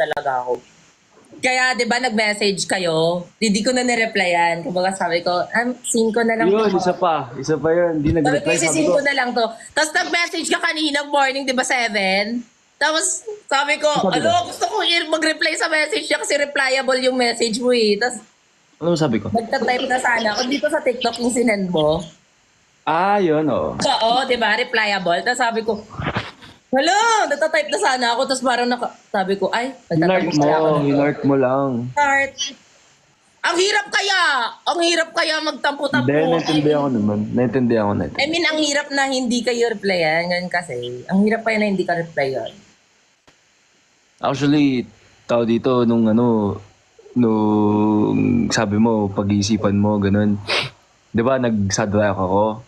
talaga ako. Kaya, di ba, nag-message kayo, hindi ko na nireplyan. Kumbaga sabi ko, um, seen ko na lang. Yun, to. isa pa. Isa pa yun. Hindi Sabi ko, nag-reply. Sabi isisin ko, ko na lang to. Tapos nag-message ka kaninang morning, di ba, 7? Tapos sabi ko, Sabi ko? alo, gusto ko i- mag-reply sa message niya kasi replyable yung message mo eh. Tapos ano sabi ko? nagtatype na sana ako dito sa TikTok yung sinend mo. Ah, yun, oo. Oo, di ba? Replyable. Tapos sabi ko, Hello, natatype na sana ako. Tapos parang naka, sabi ko, ay, Hinart nagtatype pala ako. mo, hinart mo lang. Start. Ang hirap kaya. Ang hirap kaya magtampo-tampo. Hindi, naintindihan ko naman. Naintindihan ko na ito. I mean, ang hirap na hindi kayo replyan. Ganun kasi. Ang hirap kaya na hindi ka replyan. Actually, tao dito, nung ano, nung sabi mo, pag-iisipan mo, ganun. Di ba, nag-sadrak ako?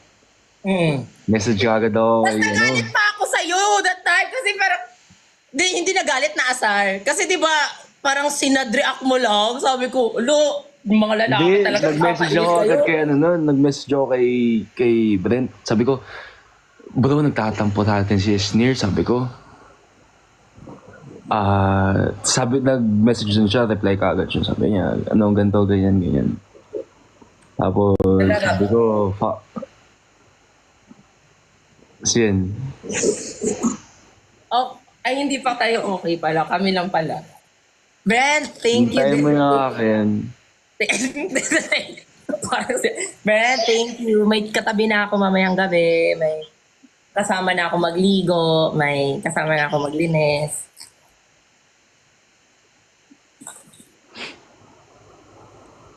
Mm. Message ka agad ako Tapos kay ano. nagalit pa ako sa'yo that time kasi parang, di, hindi nagalit na asar. Kasi di ba, parang sinadreact mo lang. Sabi ko, lo, yung mga lalaki Hindi, talaga. nag-message ako agad kayo." kay ano nun. Nag-message ako kay, kay Brent. Sabi ko, bro, nagtatampo natin si Sneer. Sabi ko, ah, sabi, nag-message din siya, reply ka agad siya. Sabi niya, anong ganito, ganyan, ganyan. Tapos, Talaga? sabi ko, fuck. Oh, ay, hindi pa tayo okay pala. Kami lang pala. Brent, thank you. Hintayin mo yung akin. Parang si- Brent, thank you. May katabi na ako mamayang gabi. May kasama na ako magligo. May kasama na ako maglinis.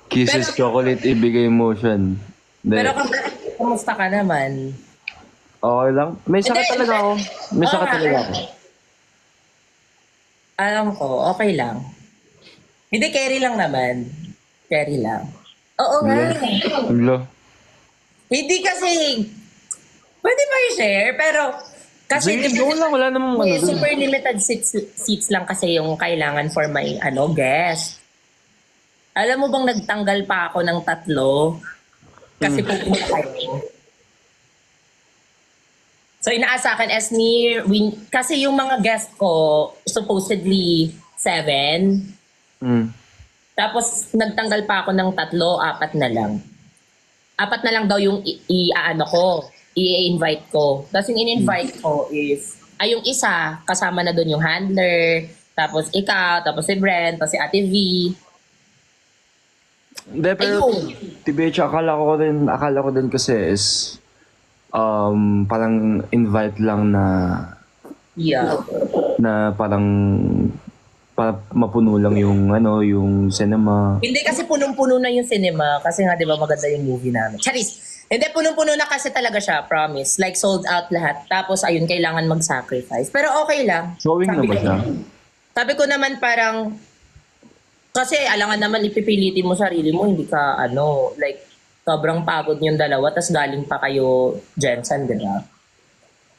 Kisses Pero- chocolate, ibigay motion. Hindi. Pero kung kumusta ka naman? Okay lang. May sakit Hindi, talaga ako. May Oo sakit nga. talaga ako. Alam ko, okay lang. Hindi, carry lang naman. Carry lang. Oo nga. Ulo. Hindi kasi, pwede ba i-share? Pero, kasi Sige, go lang. Wala namang ano dun. super limited seats, seats lang kasi yung kailangan for my ano guest. Alam mo bang nagtanggal pa ako ng tatlo? Kasi Hmm. pupunta kayo. So inaasa akin as near, win, kasi yung mga guest ko, supposedly seven. Mm. Tapos nagtanggal pa ako ng tatlo, apat na lang. Apat na lang daw yung i- i-ano ko, i-invite ko. Tapos yung in-invite ko is, ay yung isa, kasama na doon yung handler, tapos ikaw, tapos si Brent, tapos si Ate V. Hindi, pero Ayun. TBH, akala ko rin, akala ko din kasi is um, parang invite lang na Yeah. na parang para mapuno lang yung ano, yung cinema. Hindi kasi punong-puno na yung cinema kasi nga 'di ba maganda yung movie namin. Charis. Hindi punong-puno na kasi talaga siya, promise. Like sold out lahat. Tapos ayun kailangan mag-sacrifice. Pero okay lang. Showing na ba siya? Sabi ko naman parang kasi alangan naman ipipilitin mo sarili mo, hindi ka ano, like sobrang pagod yung dalawa tapos galing pa kayo Jensen, di ba?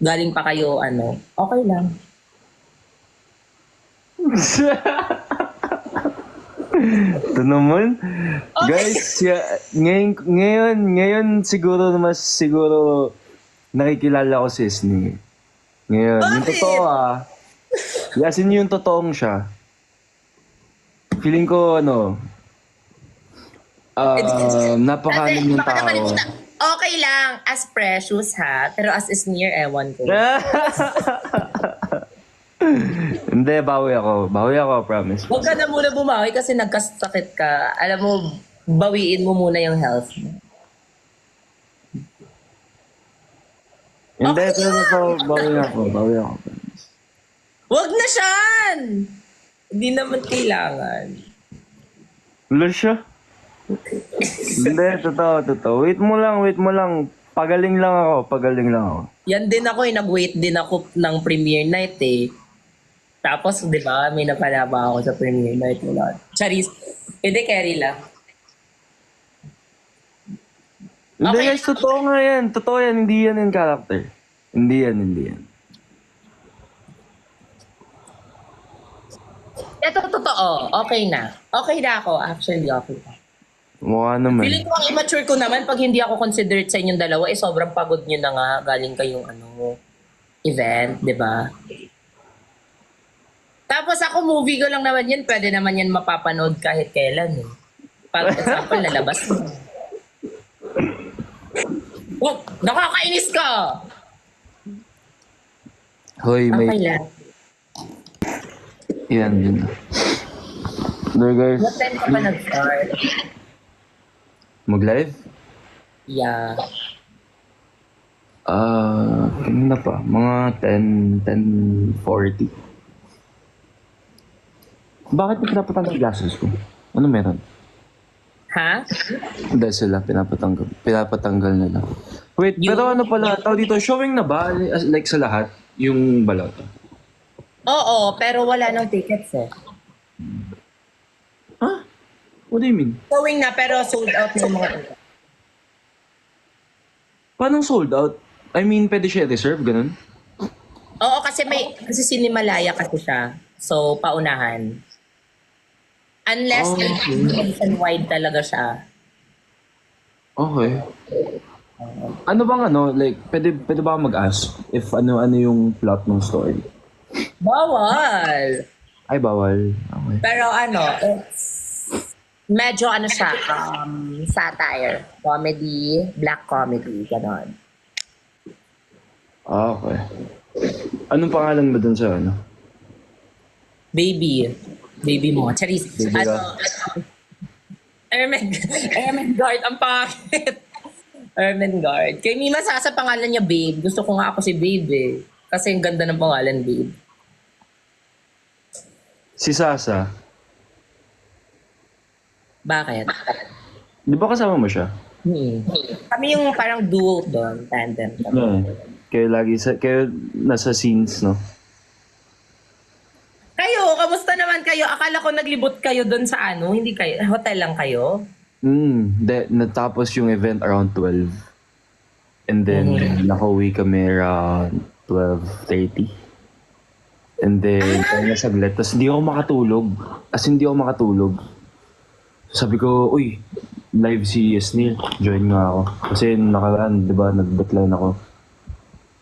Galing pa kayo ano, okay lang. Ito naman. Guys, ya, ngayon, ngayon, ngayon siguro mas siguro nakikilala ko si Sni. Ngayon, yung Bakit? totoo ah. Yasin yung totoong siya. Feeling ko ano, ah, napakalim yung tao. Okay lang, as precious ha, pero as is near, ewan ko. Hindi, bawi ako. Bawi ako, promise. Huwag ka na muna bumawi kasi nagkasakit ka. Alam mo, bawiin mo muna yung health mo. Hindi, Okay pero ako, bawi ako. Bawi ako. Huwag na siyan! Hindi naman kailangan. Siya. Hindi, totoo, totoo. Wait mo lang, wait mo lang. Pagaling lang ako, pagaling lang ako. Yan din ako eh, nag-wait din ako ng premiere night eh. Tapos, di ba, may napalaba ako sa premiere night. Wala. Charis, hindi, carry lang. Hindi Okay. guys, totoo nga yan. Totoo yan, hindi yan yung character. Hindi yan, hindi yan. Ito, totoo. Okay na. Okay na ako. Actually, okay na. Mukha naman. Feeling ko ang immature ko naman pag hindi ako considered sa inyong dalawa, eh sobrang pagod nyo na nga galing kayong ano, event, di ba? Tapos ako, movie ko lang naman yan. Pwede naman yan mapapanood kahit kailan eh. Pag example, lalabas mo. Oh, nakakainis ka! Hoy, may... Okay lang. Yan, yun. There guys, What time ka pa nag-start? Mag-live? Yeah. Ah, kanina pa. Mga 10, 10.40. Bakit may pinapatanggal glasses ko? Ano meron? Ha? Dahil sila, pinapatanggal. Pinapatanggal nila. Wait, pero ano pala, tao dito, showing na ba? As- Like sa lahat, yung balota? Oo, pero wala nang tickets eh. What do you mean? Showing na pero sold out na yung mga tickets. Paano sold out? I mean, pwede siya reserve, ganun? Oo, kasi may kasi sinimalaya kasi siya. So, paunahan. Unless Oh, okay. nationwide talaga siya. Okay. Ano bang ano, like, pwede, pwede ba mag-ask if ano-ano yung plot ng story? Bawal! Ay, bawal. Okay. Pero ano, it's medyo ano siya, um, satire. Comedy, black comedy, ganon. Ah, okay. Anong pangalan mo dun sa ano? Baby. Baby mo. Charis. Baby ano, ka. Ermen, Ermen Guard, ang pangit. Ermen Guard. Kay Mima Sasa pangalan niya Babe. Gusto ko nga ako si Babe eh. Kasi ang ganda ng pangalan Babe. Si Sasa. Bakit? Di ba kasama mo siya? Hmm. Kami yung parang duo doon, tandem. Oo. Kayo lagi sa, kayo nasa scenes, no? Kayo, kamusta naman kayo? Akala ko naglibot kayo doon sa ano, hindi kayo, hotel lang kayo? Mm, de, natapos yung event around 12. And then, nakauwi kami around 12.30. And then, kaya na saglit. Tapos hindi ako makatulog. As in, hindi ako makatulog. Sabi ko, uy, live si Yasnil. Join nga ako. Kasi nakaraan, di ba, nag-decline ako.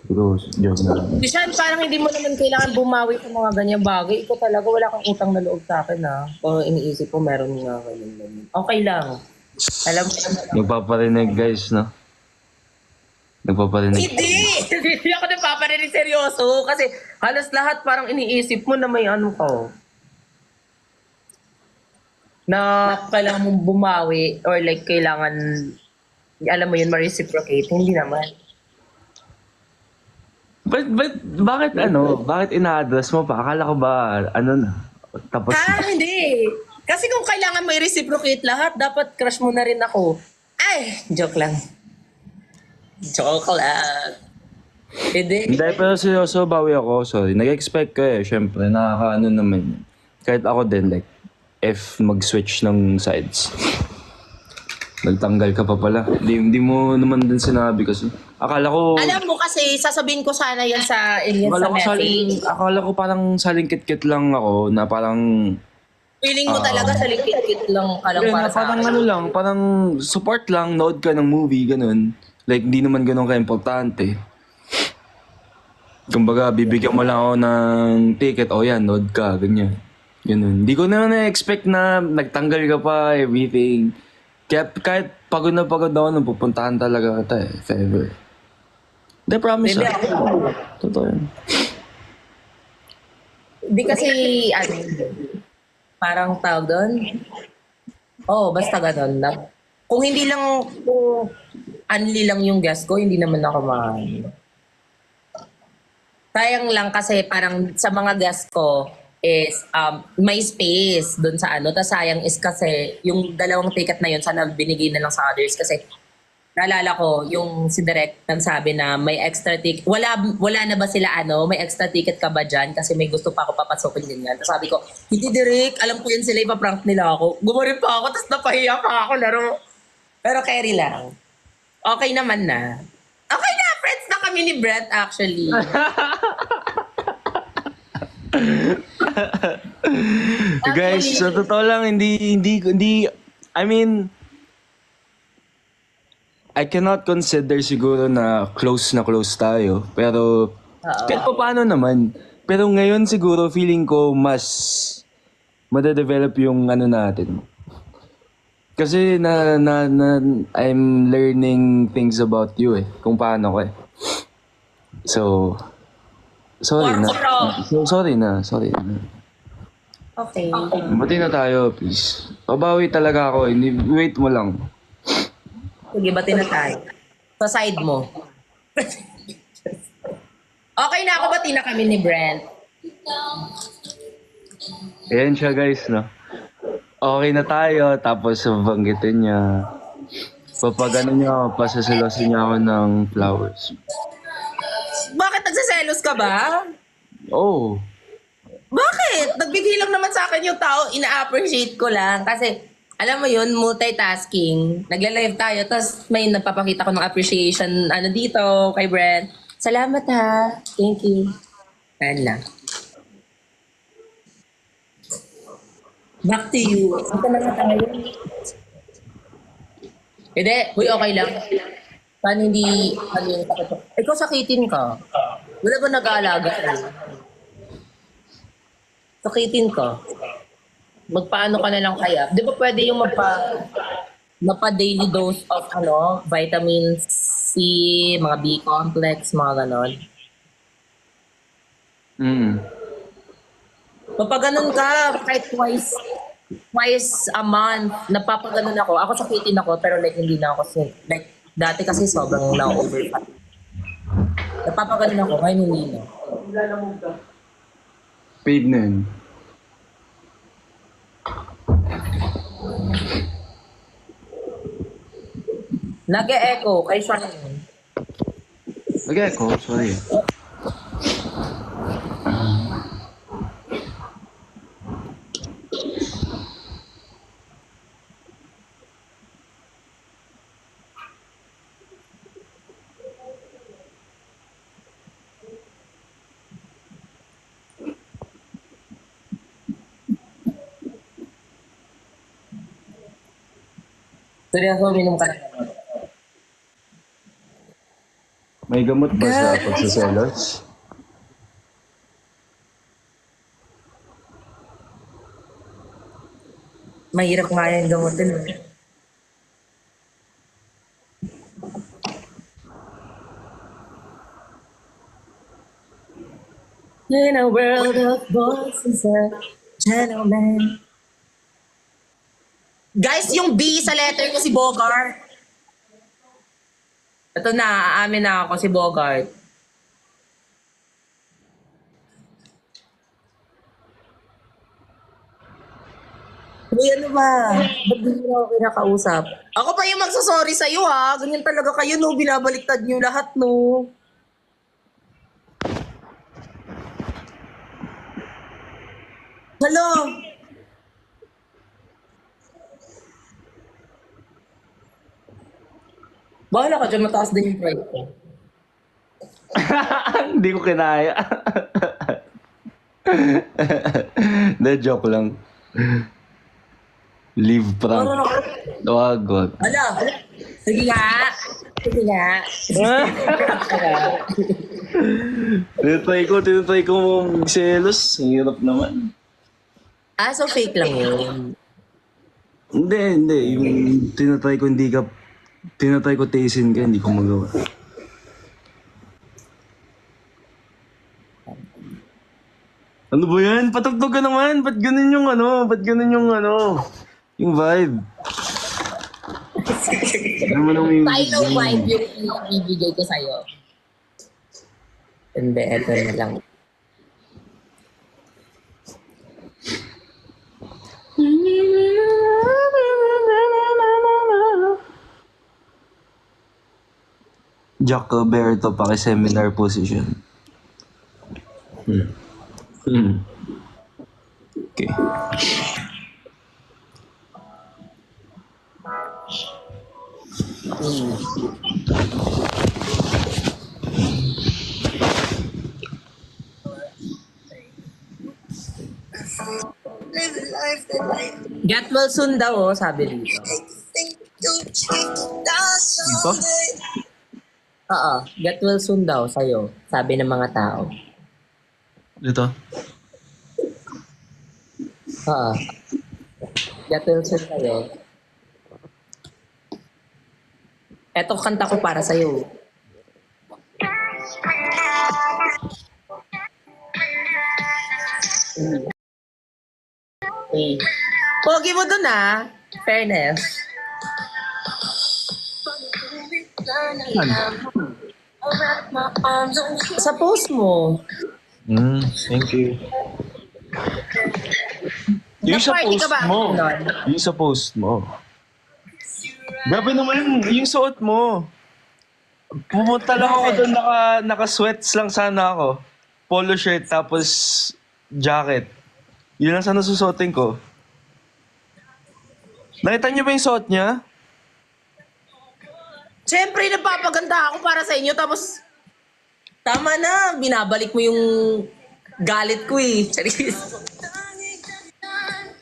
Sabi ko, join na lang. Dishan, parang hindi mo naman kailangan bumawi sa mga ganyang bagay. Ikaw talaga, wala kang utang na loob sa akin ha. O iniisip ko, meron nga ganyan ganyan. Okay lang. Alam ko naman. Nagpaparinig, guys, no? Nagpaparinig. Hindi! Hindi ako napaparinig seryoso. Kasi halos lahat parang iniisip mo na may ano ko. Na kailangan mong bumawi or like kailangan, alam mo yun, ma-reciprocate. Hindi naman. But, but, bakit ano? Bakit ina-address mo pa? Akala ko ba, ano na? Tapos, Ah, hindi. Kasi kung kailangan may reciprocate lahat, dapat crush mo na rin ako. Ay, joke lang. Joke lang. Hindi. hindi, pero seryoso, bawi ako. Sorry. Nag-expect ko eh. Siyempre, nakakaano naman yun. Kahit ako din, like, if mag-switch ng sides. Nagtanggal ka pa pala. Hindi, hindi mo naman din sinabi kasi. Akala ko, Alam mo kasi, sasabihin ko sana yan sa, yan akala sa ko saling, akala ko parang saling kit-kit lang ako na parang Feeling mo talaga sa likit-kit lang ka lang para na sa parang akin. ano lang, parang support lang, nood ka ng movie, ganun. Like, di naman ganun ka-importante. Kumbaga, bibigyan mo lang ako ng ticket, o yan, nood ka, ganyan. Ganun. Di ko na na-expect na nagtanggal ka pa, everything. Kaya kahit pagod na pagod ako, nung pupuntahan talaga kita eh, if ever. Hindi, promise Hindi ah. ako. Totoo yan. Di kasi, ano, parang tawag doon. Oo, oh, basta ganun na. Kung hindi lang, kung unli lang yung guest ko, hindi naman ako ma... Sayang lang kasi parang sa mga guest ko is um, may space doon sa ano. Tapos sayang is kasi yung dalawang ticket na yun, sana binigay na lang sa others kasi naalala ko, yung si Direk nagsabi na may extra ticket. Wala, wala na ba sila ano? May extra ticket ka ba dyan? Kasi may gusto pa ako papasukin ganyan. Tapos sabi ko, hindi Direk, alam ko yan sila, ipaprank nila ako. Gumarin pa ako, tapos napahiya pa ako laro. Pero carry lang. Okay naman na. Okay na, friends na kami ni Brett actually. Guys, sa totoo lang, hindi, hindi, hindi, I mean, I cannot consider siguro na close na close tayo. Pero, Oo. kahit pa paano naman, pero ngayon siguro feeling ko mas madedevelop yung ano natin. Kasi na, na, na I'm learning things about you eh. Kung paano ko eh. So, sorry na. So, sorry na, sorry na. Okay. Bati na tayo, please. Babawi talaga ako. Wait mo lang. Sige, bati na tayo. Sa side mo. okay na ako, bati na kami ni Brent. Ayan siya guys, no? Okay na tayo, tapos banggitin niya. Papagano niya ako, pasasalosin niya ako ng flowers. Bakit nagsiselos ka ba? Oh, Bakit? Nagbigay lang naman sa akin yung tao, ina-appreciate ko lang. Kasi, alam mo yun, multitasking. Nagla-live tayo, tapos may nagpapakita ko ng appreciation ano dito kay Brent. Salamat ha. Thank you. Yan lang. Back to you. Ito na tayo. Hindi. Uy, okay lang. Paano hindi, ano yung sakit? Ikaw sakitin ka. Wala ba nag-aalaga sa'yo? Sakitin ka. Magpaano ka na lang kaya? Di ba pwede yung magpa, magpa daily dose of ano, vitamin C, mga B-complex, mga ganon. mm. Kapag ganun ka, kahit twice, twice a month, napapaganon ako. Ako sakitin ako, pero like hindi na ako, sin- like, dati kasi sobrang na-overfat. Napapaganon ako, ngayon hindi na. Paid na yun. Nag-e-echo, kay? Okay, ako, sorry. Seryoso, minum ka. May gamot ba sa pagsaselos? Mahirap nga yan gamutin. eh. In a world of boys is a gentleman. Guys, yung B sa letter ko si Bogart. Ito na, aamin na ako si Bogart. Uy, ano ba? Ba't di mo ako kinakausap? Ako pa yung magsasorry sa'yo ha. Ganyan talaga kayo no. Binabaliktad niyo lahat no. Hello? Bahala ka dyan, mataas din yung pride ko. Hindi ko kinaya. Hindi, joke lang. Leave prank. Ano, Wag, wag. Ano? Sige nga. Sige nga. Tinatry ko, tinatry ko mag-selos. Hirap naman. ah, so fake lang yun. Hindi, hindi. Yung tinatry ko, hindi ka... Tinatry ko taisin ka, hindi ko magawa. Ano ba yan? Patugtog ka naman. Ba't ganun yung ano? Ba't ganun yung ano? Yung vibe. Ano mo nang yung... Tayo vibe yung i- ibigay ko sa'yo. Hindi, eto na lang. Jack Alberto, paki-seminar position. Hmm. Hmm. Okay. Get well soon daw, oh, sabi dito. Dito? Oo, get well soon daw sa'yo, sabi ng mga tao. Ito. Ha. Gatilson kayo. Eto kanta ko para sa'yo. Okay. Pogi mo dun ah. Fairness. Sa post mo. Mm, thank you. Yung sa Na-party ka post ba mo. nun? Yung sa post mo. Grabe naman, yung suot mo. Pumunta lang ako doon, naka, naka-sweats lang sana ako. Polo shirt, tapos jacket. Yun lang sana susuotin ko. Nakita niyo ba yung suot niya? Siyempre, nagpapaganda ako para sa inyo. Tapos, tama na. Binabalik mo yung galit ko eh.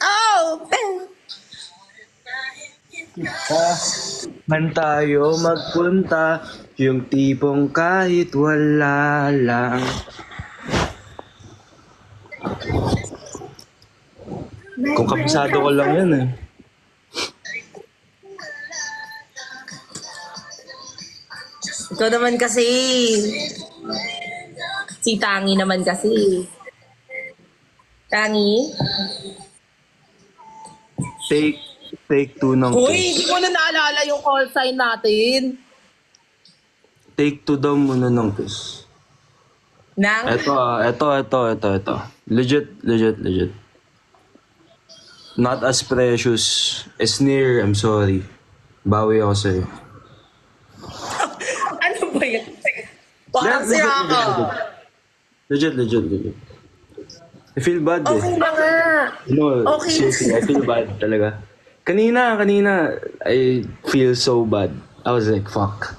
Oh! Bang! Tayo magpunta, yung tipong kahit wala lang. Kung kabisado ko lang yan eh. Ikaw naman kasi. Si Tangi naman kasi. Tangi? Take, take two ng Uy, hindi ko na naalala yung call sign natin. Take two daw muna ng kiss. Nang? Eto ah, eto, eto, eto, eto. Legit, legit, legit. Not as precious as near, I'm sorry. Bawi ako sa'yo. Ba yun? Parang Legit, sira legit, ka. Legit, legit, legit. I feel bad eh. Okay ba nga? No, Okay. seriously, I feel bad talaga. Kanina, kanina, I feel so bad. I was like, fuck.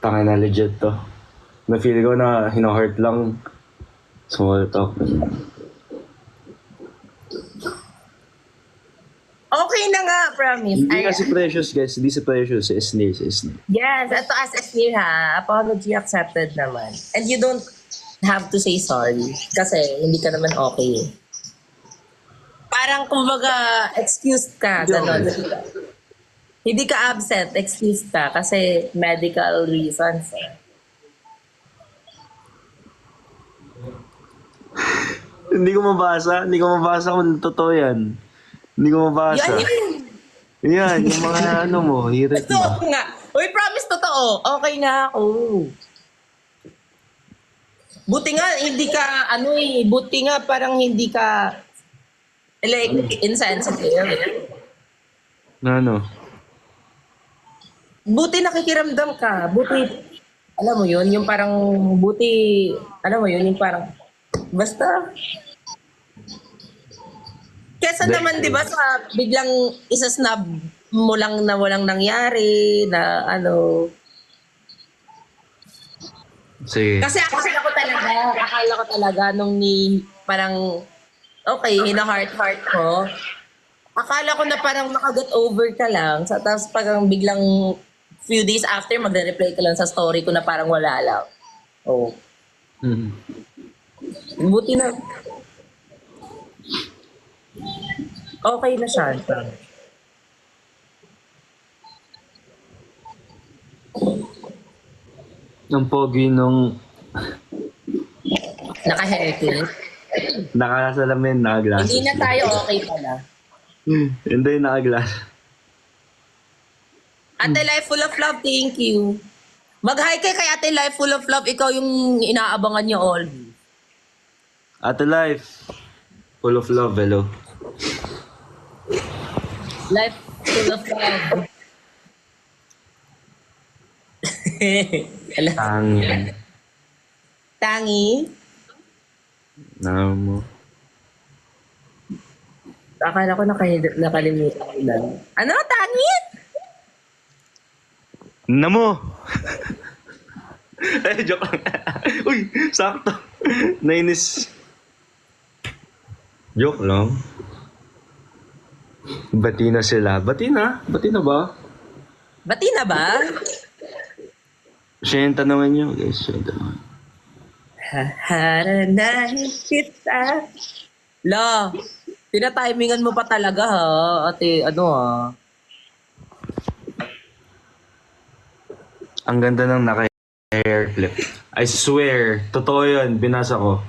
Tangin na legit to. Na-feel ko na hino-hurt lang. Small talk. Okay na nga, promise. Hindi Ay- kasi precious, guys. Hindi si precious. Si Esnir, si Esnir. Yes, ito as a clear ha. Apology accepted naman. And you don't have to say sorry. Kasi hindi ka naman okay. Parang kumbaga, excused ka. Ganon. Hindi ka absent, excused ka. Kasi medical reasons. eh. Hindi ko mabasa. Hindi ko mabasa kung totoo yan. Hindi ko mabasa. Yan yun. Yan, yung mga ano mo, hirit mo. Totoo nga. Uy, promise totoo. Okay na ako. Buti nga, hindi ka, ano eh, buti nga parang hindi ka, like, insensitive. Na ano? Buti nakikiramdam ka. Buti, alam mo yun, yung parang, buti, alam mo yun, yung parang, basta. Kesa naman, di ba, sa biglang isa-snub mo lang na walang nangyari, na ano. Sige. Kasi akala ko talaga, akala ko talaga nung ni, parang, okay, hina-heart-heart ko. Akala ko na parang makagot over ka lang. Sa, tapos parang biglang few days after, magre-reply ka lang sa story ko na parang wala lang. Oh. Mhm. Buti na. Okay na siya. Ang pogi nung Naka-haircut. nakasalamin, nakaglasses. Hindi na tayo okay pala. Hindi, nakaglass. Ate Life Full of Love, thank you. Mag-hi kay kay Ate Life Full of Love. Ikaw yung inaabangan niyo all. Ate Life, full of love, hello. Life Full of Love. Ala, Ang Tangi. na mo. Akala ko naka- nakalimutan ko lang. Ano, Tangi? Namo! eh, joke lang. Uy, sakto. Nainis. Joke lang. Bati na sila. Bati na? Bati na ba? Bati na ba? Siya yung tanongin nyo, guys. Siya yung tanongin. Haharanahin kita. La, tinatimingan mo pa talaga ha, ate, ano ha. Ang ganda ng naka-hair flip. I swear, totoo yun. Binasa ko.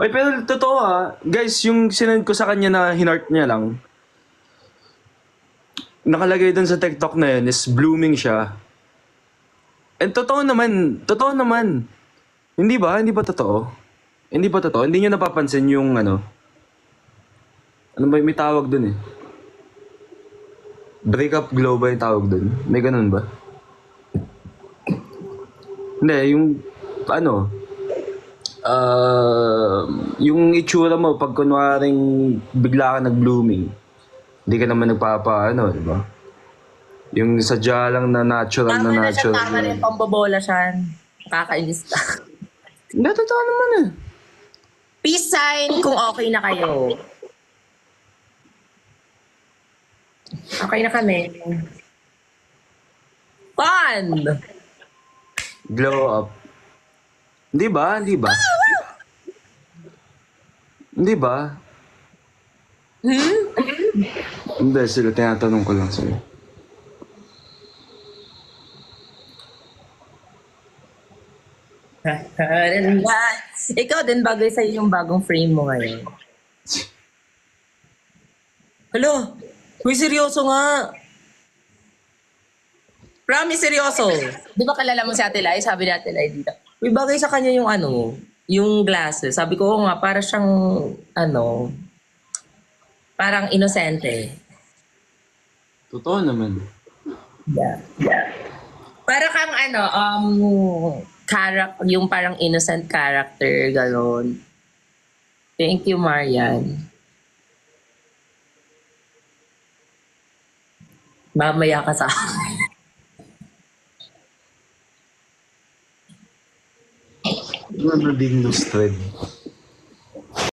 Ay, pero totoo ha. Guys, yung sinend ko sa kanya na hinart niya lang, nakalagay dun sa TikTok na yun is blooming siya. And totoo naman, totoo naman. Hindi ba? Hindi ba totoo? Hindi ba totoo? Hindi niyo napapansin yung ano? Ano ba may tawag dun eh? Breakup glow ba yung tawag dun? May ganun ba? Hindi, yung ano, ah, yung itsura mo pag kunwaring bigla ka nag-blooming, hindi ka naman nagpapa, ano, di ba? Yung sadya lang na natural Tama na na siya, natural. tama na yung pambobola siya. Nakakainis ka. Hindi, totoo naman eh. Peace sign kung okay na kayo. Okay na kami. Fun! Glow up. Hindi ba? Hindi ba? Hindi ba? Hmm? Hindi, sila tinatanong ko lang sa'yo. Ikaw din bagay sa'yo yung bagong frame mo ngayon. Hello? Uy, seryoso nga. Promise, seryoso. Di ba kalala mo si Ate Lai? Sabi ni Ate Lai dito. Uy, bagay sa kanya yung ano, yung glasses. Sabi ko, oo nga, para siyang, ano, parang inosente. Totoo naman. Yeah. Yeah. Para kang ano, um, character, yung parang innocent character, gano'n. Thank you, Marian. Mamaya ka sa akin. Ano na din thread?